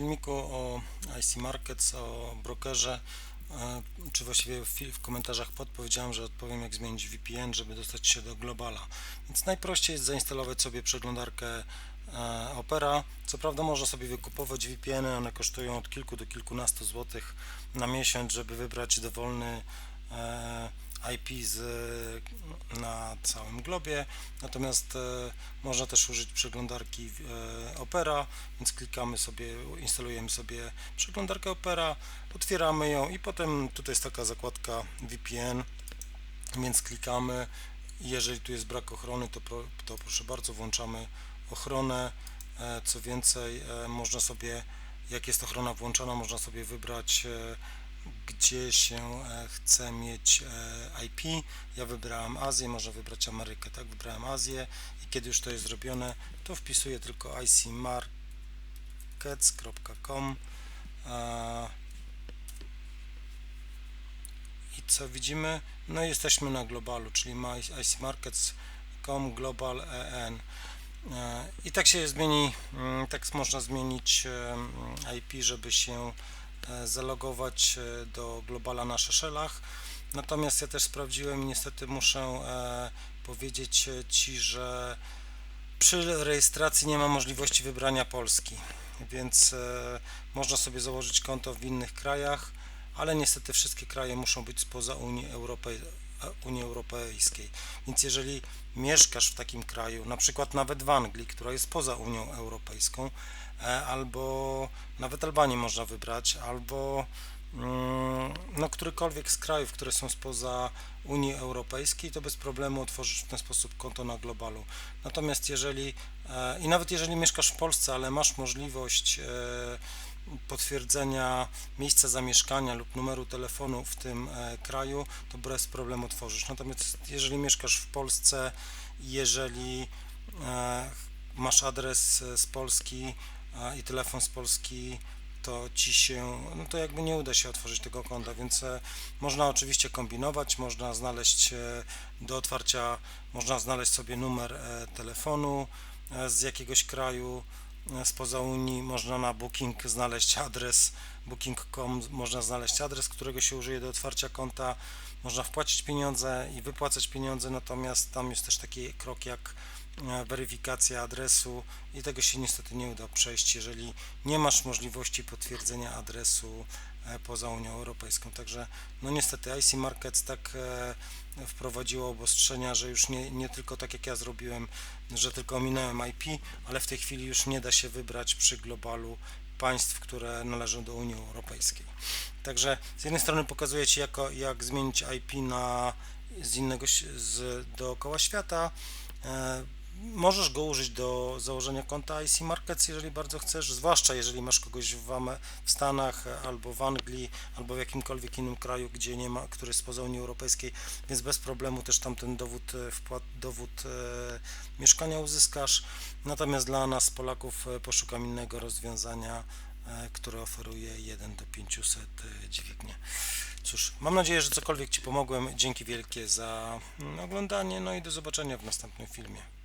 filmiku o IC Markets, o brokerze, e, czy właściwie w, komentarzach podpowiedziałem, że odpowiem jak zmienić VPN, żeby dostać się do Globala. Więc najprościej jest zainstalować sobie przeglądarkę e, Opera. Co prawda można sobie wykupować VPN-y, one kosztują od kilku do kilkunastu złotych na miesiąc, żeby wybrać dowolny e, IP z, na całym globie. Natomiast e, można też użyć przeglądarki e, Opera, więc klikamy sobie, instalujemy sobie przeglądarkę Opera, otwieramy ją i potem tutaj jest taka zakładka VPN, więc klikamy. Jeżeli tu jest brak ochrony, to, to proszę bardzo, włączamy ochronę. E, Co więcej, można sobie, jak jest ochrona włączona, można sobie wybrać gdzie się e, chce mieć e, IP. Ja wybrałem Azję, można wybrać Amerykę, tak? Wybrałem Azję i kiedy już to jest zrobione, to wpisuję tylko icmarkets.com e, i co widzimy? No jesteśmy na globalu, czyli ma icmarkets.com global en. I tak się zmieni, mm, tak można zmienić IP, żeby się zalogować e, do globala na Seychellach. Natomiast ja też sprawdziłem i niestety muszę e, powiedzieć e, Ci, że przy rejestracji nie ma możliwości wybrania Polski, więc e, można sobie założyć konto w innych krajach, ale niestety wszystkie kraje muszą być spoza Unii, Europej, e, Unii Europejskiej. Więc jeżeli mieszkasz w takim kraju, na przykład nawet w Anglii, która jest poza Unią Europejską, e, albo nawet Albanię można wybrać, albo mm, no, którykolwiek z krajów, które są spoza Unii Europejskiej, to bez problemu otworzysz w ten sposób konto na globalu. Natomiast jeżeli e, i nawet jeżeli mieszkasz w Polsce, ale masz możliwość e, potwierdzenia miejsca zamieszkania lub numeru telefonu w tym e, kraju, to bez problemu otworzysz. Natomiast jeżeli mieszkasz w Polsce, jeżeli e, masz adres e, z Polski i telefon z Polski, to ci się, no to jakby nie uda się otworzyć tego konta, więc można oczywiście kombinować, można znaleźć do otwarcia, można znaleźć sobie numer telefonu z jakiegoś kraju spoza Unii, można na Booking znaleźć adres booking.com, można znaleźć adres, którego się użyje do otwarcia konta, można wpłacić pieniądze i wypłacać pieniądze, natomiast tam jest też taki krok jak e, weryfikacja adresu i tego się niestety nie uda przejść, jeżeli nie masz możliwości potwierdzenia adresu e, poza Unią Europejską. Także no niestety IC Markets tak e, wprowadziło obostrzenia, że już nie, nie tylko tak jak ja zrobiłem, że tylko ominąłem IP, ale w tej chwili już nie da się wybrać przy globalu państw, które należą do Unii Europejskiej. Także z jednej strony pokazuję Ci jako, jak zmienić IP na, z innego, z, dookoła świata. Możesz go użyć do założenia konta IC Markets, jeżeli bardzo chcesz, zwłaszcza jeżeli masz kogoś w, w Stanach albo w Anglii, albo w jakimkolwiek innym kraju, gdzie nie ma, który jest spoza Unii Europejskiej, więc bez problemu też tam ten dowód e, wpłat, dowód e, mieszkania uzyskasz. Natomiast dla nas, Polaków, e, poszukam innego rozwiązania, e, które oferuje 1 do 500 e, dźwignię. Cóż, mam nadzieję, że cokolwiek Ci pomogłem. Dzięki wielkie za mm, oglądanie, no i do zobaczenia w następnym filmie.